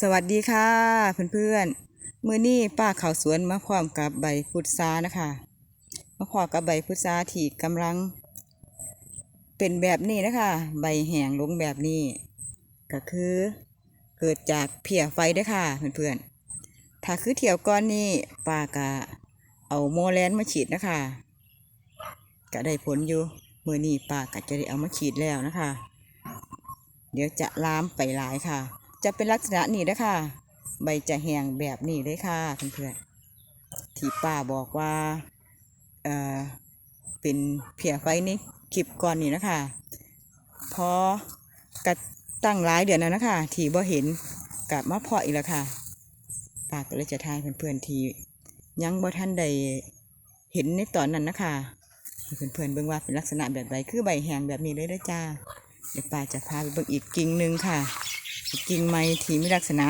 สวัสดีค่ะเพื่อนๆมื้อนี้ป้าเขาวสวนมาพร้อมกับใบพุทรานะคะมาพร้อมกับใบพุทราที่กำลัง เป็นแบบนี้นะคะ ใบแห้งลงแบบนี้ ก็คือเกิดจากเพียไฟด้อค่ะเพื่อนๆถ้าคือเที่ยวก้อนนี้ป้าก็เอาโมแลนมาฉีดนะคะก็ได้ผลอยู่มือนี้ป้าก็จะได้เอามาฉีดแล้วนะคะ เดี๋ยวจะล้ามไปหลายค่ะ จะเป็นลักษณะนี้นะคะใบจะแห้งแบบนี้เลยค่ะเพื่อนๆที่ป้าบอกว่าเอ่อเป็นเพียไฟในคลิปก่อนนี่นะคะพอกระตั้งหลายเดือนแล้วนะคะที่บ่เห็นกับมาเพาะอีกแล้วค่ะป้าก็เลยจะทายเพื่อนๆที่ยังบ่ท่านได้เห็นในตอนนั้นนะคะให้เพื่อนๆเบิ่งว่าเป็นลักษณะแบบใดคือใบแห้งแบบนี้เลยเด้อจ้าเดี๋ยวป้าจะพาไปเบิ่งอีกกิ่งหนึ่งค่ะ กิ่งไม้ที่มีลักษณะ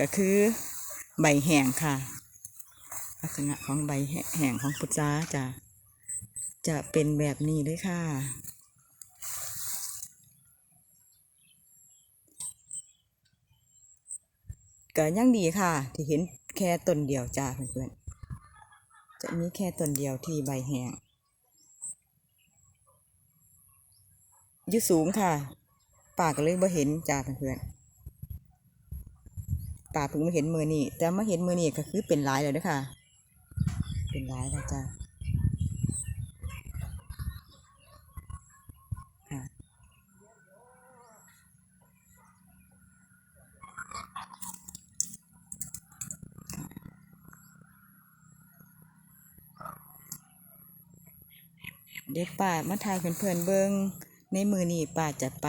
ก็คือใบแห้งค่ะ ลักษณะของใบแห้งของพุทราจะจะเป็นแบบนี้เลยค่ะ ก็ยังดีค่ะ ที่เห็นแค่ต้นเดียวจ้าเพื่อนๆ จะมีแค่ต้นเดียวที่ใบแห้งอยุสูงค่ะ ป่าก็เลยบ่เห็นจ้าเพื่อนป่าเพิ่งมาเห็นมือนี่แต่มาเห็นมือนี่ก็คือเป็นลายแล้วเด้อค่ะเป็นลายแล้วจ้าค่ะเด็กป่ามาทายเพื่อนๆเบิงในมือนี่ป่าจะไป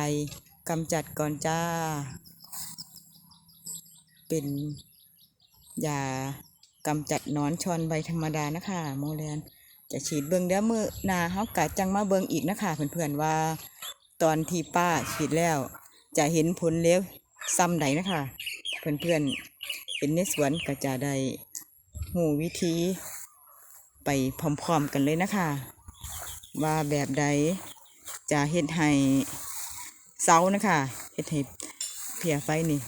กำจัดก่อนจ้า เป็นยากำจัดนอนชอนใบธรรมดานะคะโมแลนจะฉีดเบิงเดี๋ยวมือนาเฮากะจังมาเบิงอีกนะคะเพื่อนๆว่า ตอนที่ป้าฉีดแล้ว จะเห็นผลเร็วซ้ำใดนะคะเพื่อนๆเป็นในสวนก็จะได้หูวิธี ไปพร้อมๆกันเลยนะคะ ว่าแบบใดจะเฮ็ดให้ เสานะคะเฮ็ดให้เพียไฟนี่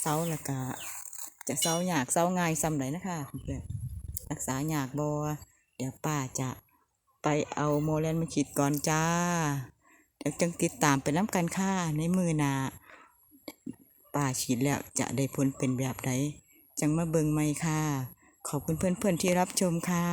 เสาแล้วก็จะเสายากเสาง่ายซ้ำไหนนะคะเพื่อนรักษายากบอเดี๋ยวป้าจะไปเอาโมเลนมาฉีดก่อนจ้า เดี๋ยวจังติดตามไปน้ำกันค่ะในมือนาป้าฉีดแล้วจะได้ผลเป็นแบบใดจังมาเบิงไหมค่ะ ขอบคุณเพื่อนๆที่รับชมค่ะ